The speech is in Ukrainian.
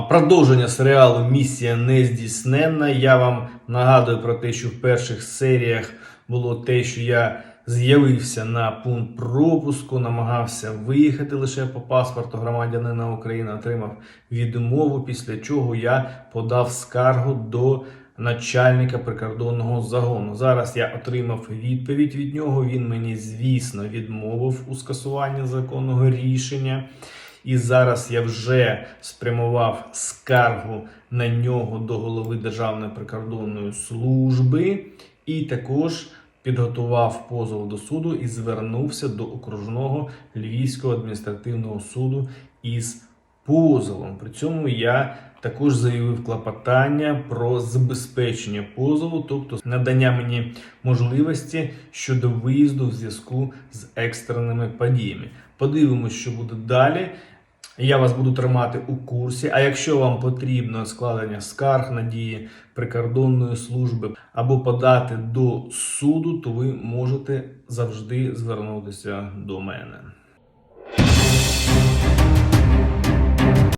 Продовження серіалу Місія нездійсненна. Я вам нагадую про те, що в перших серіях було те, що я з'явився на пункт пропуску, намагався виїхати лише по паспорту громадянина України, отримав відмову, після чого я подав скаргу до начальника прикордонного загону. Зараз я отримав відповідь від нього. Він мені, звісно, відмовив у скасуванні законного рішення. І зараз я вже спрямував скаргу на нього до голови Державної прикордонної служби, і також підготував позов до суду і звернувся до окружного Львівського адміністративного суду із позовом. При цьому я також заявив клопотання про забезпечення позову, тобто надання мені можливості щодо виїзду в зв'язку з екстреними подіями. Подивимось, що буде далі. Я вас буду тримати у курсі. А якщо вам потрібно складення скарг на дії прикордонної служби або подати до суду, то ви можете завжди звернутися до мене.